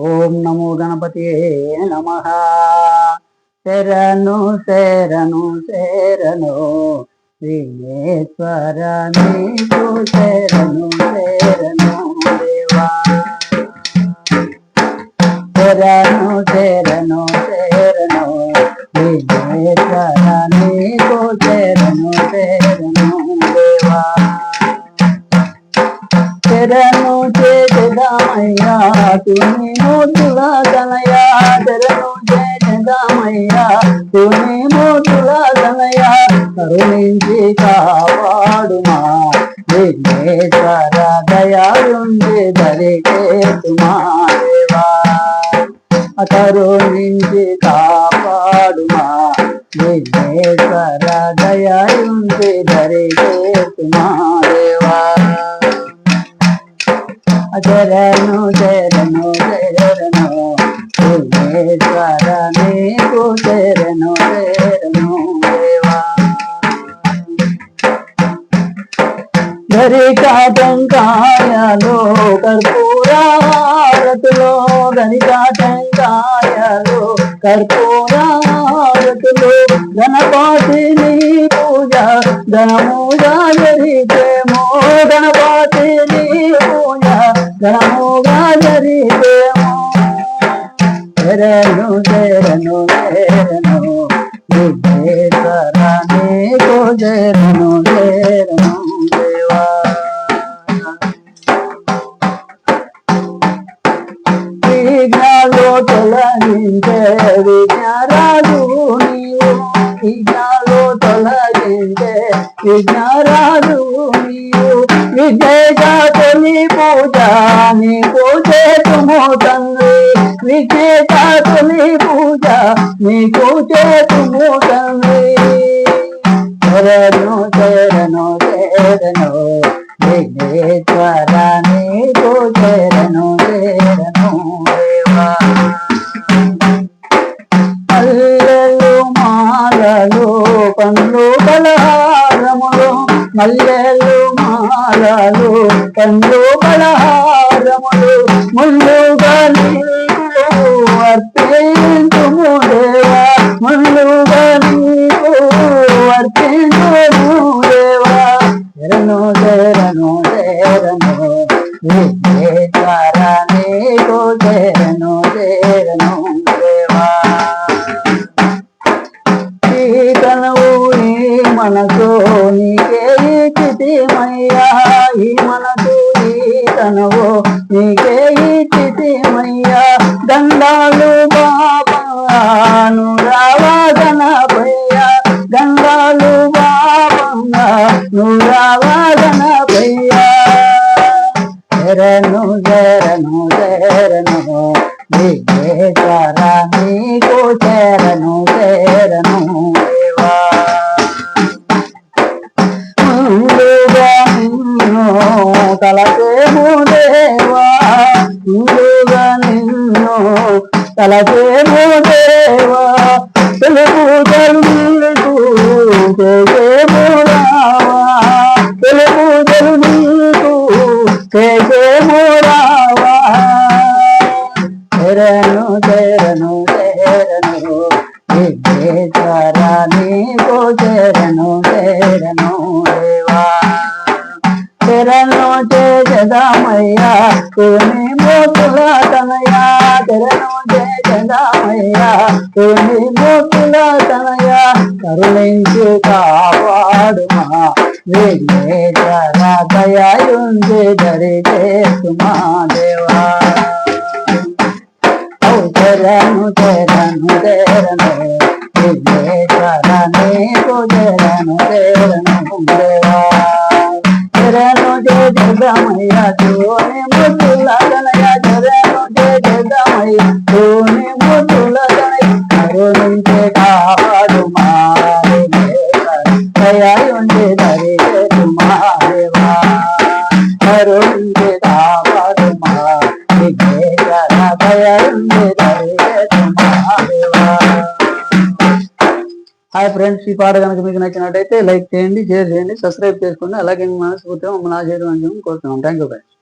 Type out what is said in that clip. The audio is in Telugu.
ఓం నమో గణపతి నమ. శరణు శరణు శరణు. విఘ్నేశ్వర నీకు శరణు శరణు దేవా. శరణు శరణు. శరణు చేదమయ్యా తుని మూతుల తనయా శరణు చేదమయ్యా తుని మూతుల తనయా కరుణించి కాపాడుమా. విఘ్నేశ్వర దయాలుండి దరికేతుమా కరుణించి కాపాడుమా. విఘ్నేశ్వర దయాలుండి దరికేతుమా దేవా చరణు చరణు చరణు భువనేశ్వర నీకు చరణు చరణు దేవా. గరికా టంకాయలో కర్పూరారతులో గరికా టంకాయలో కర్పూరారతులో గణపాతిని పూజ ధనముగా జరిగేమో గణపతిని పూజ ధనముగా జరిగేమో శరణు శరణు శరణు విఘ్నేశ్వర నీకు శరణు శరణు దేవా విఘ్నాలు తొలగించే విజ్ఞారాజు నీవు విఘ్నాలు తొలగించే విజ్ఞారాజు నీవు విజయగా తొలి పూజ నీకు చేతుము తండ్రి. విజేత తొలి పూజ నీకు చేతుము తండ్రి. శరణు శరణు శరణు విఘ్నేశ్వర నీకు శరణు శరణు దేవా. మాలలు పండ్లు బలహారములు మల్లెలు పండ్లు బలహారములు ముళ్ళు ఈ తనవు నీకే ఇచ్చితిమయ్యా దండాలు బాబాను రావాదనపయ్యా దండాలు బాబంగా నురావాదనపయ్యా శరణు శరణు శరణు ద్వారా నీకు శరణు శరణు తలకే తలచేము దేవా తెలుగు తెలుగు చేసేము రావా తెలుగు తెలుగు చేసేము రావా శరణు శరణు శరణు విఘ్నేశ్వర నీకు శరణు శరణు దేవా. తుని తనయా చేజదామయ్యా తుని మూతుల తనయా కరుణించి కాపాడుమా. విఘ్నేశ్వర దయాయుంది దేవా. తెరను తెరను శరణు విఘ్నేశ్వర నీకు శరణు దేవా. తెరను జయ తోని ముద్దుల గణయ శరణు జయ కరుణించే కాపాడు కరుణించే కాపాడు హాయ్ ఫ్రెండ్స్ ఈ పాట కనుక మీకు నచ్చినట్టయితే లైక్ చేయండి షేర్ చేయండి సబ్స్క్రైబ్ చేసుకోండి అలాగే మనస్ఫూర్తిగా మమ్మల్ని ఆశీర్వదించడం కోరుతున్నాం. Thank you friends.